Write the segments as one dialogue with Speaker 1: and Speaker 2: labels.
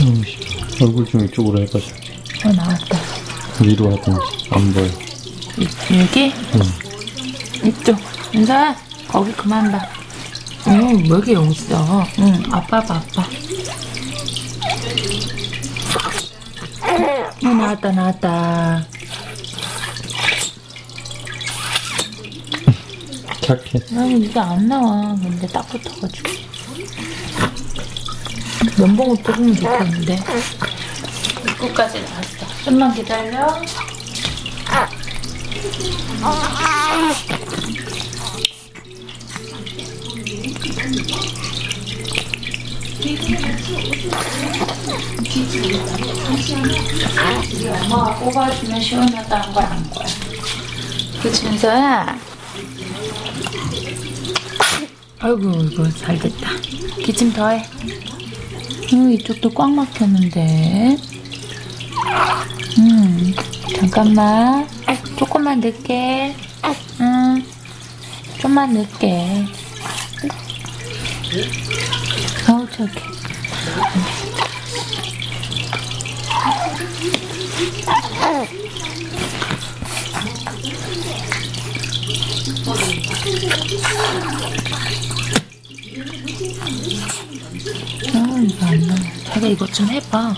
Speaker 1: 음, 얼굴 좀 이쪽으로 해가지고
Speaker 2: 어 나왔다.
Speaker 1: 위로 하든지 안 보여.
Speaker 2: 이, 여기?
Speaker 1: 응.
Speaker 2: 이쪽. 은서야 거기 그만 봐. 응, 왜 이렇게 여기 있어? 응, 아빠 봐, 아빠. 어, 나왔다, 나왔다.
Speaker 1: 착해.
Speaker 2: 아니, 이게 안 나와. 근데 딱 붙어가지고. 면봉을 뽑으면 좋겠는데. 입구까지 나왔어. 좀만 기다려. 우리 엄마가 뽑아주면 시원하다는 걸 안 거야. 그치, 은서야? 아이고, 이거 잘 됐다. 기침 더 해. 음, 이쪽도 꽉 막혔는데. 음, 잠깐만. 조금만 늦게. 음, 좀만 늦게. 어우, 저기. 어, 이거 안 나와. 자기가 이것 좀 해봐.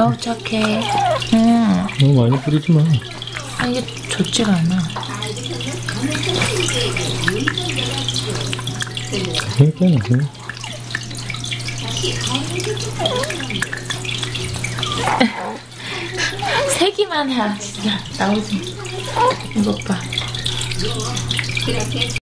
Speaker 2: 어우, 착해. 응.
Speaker 1: 너무 많이 뿌리지 마.
Speaker 2: 아, 이게 좋지가 않아.
Speaker 1: 괜찮아.
Speaker 2: 세기만 해, 진짜. 나오지. 이것 봐. Gracias.